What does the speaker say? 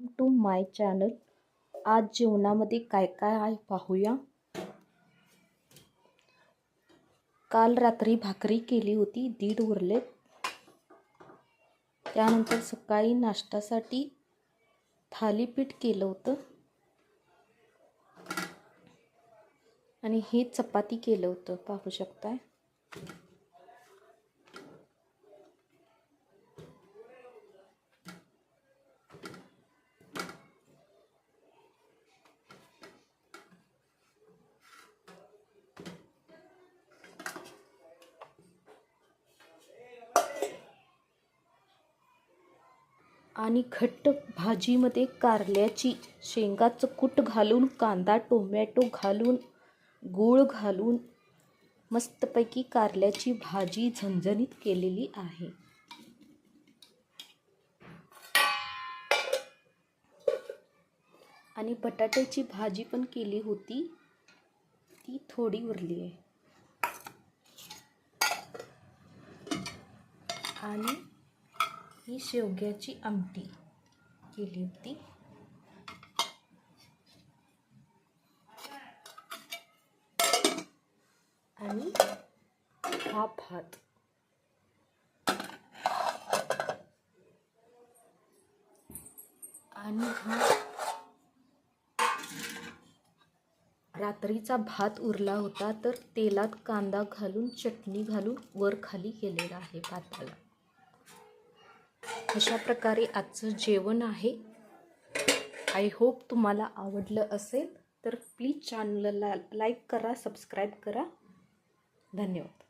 To my channel आज जेवणामध्ये काय काय आहे पाहूया. काल रात्री भाकरी केली होती दीड उरले त्यानंतर सकाळी नाश्त्यासाठी थालीपीठ केलं होतं. आणि हे चपाती केलं होतं. पाहू शकताय. आणि घट्ट भाजीमध्ये कारल्याची शेंगाचं कूट घालून कांदा टोमॅटो घालून गूळ घालून मस्तपैकी कारल्याची भाजी झणझणीत केलेली आहे. आणि बटाट्याची भाजी पण केली होती. ती थोडी उरली आहे. आणि ही शेवग्याची आमटी केली होती. आणि हा भात. आणि हा रात्रीचा भात उरला होता तर तेलात कांदा घालून चटणी घालून वर खाली केलेला आहे भाताला. अशा प्रकारे आजचं जेवण आहे? आय होप तुम्हाला आवडलं असेल तर प्लीज चॅनलला लाईक करा सबस्क्राईब करा. धन्यवाद.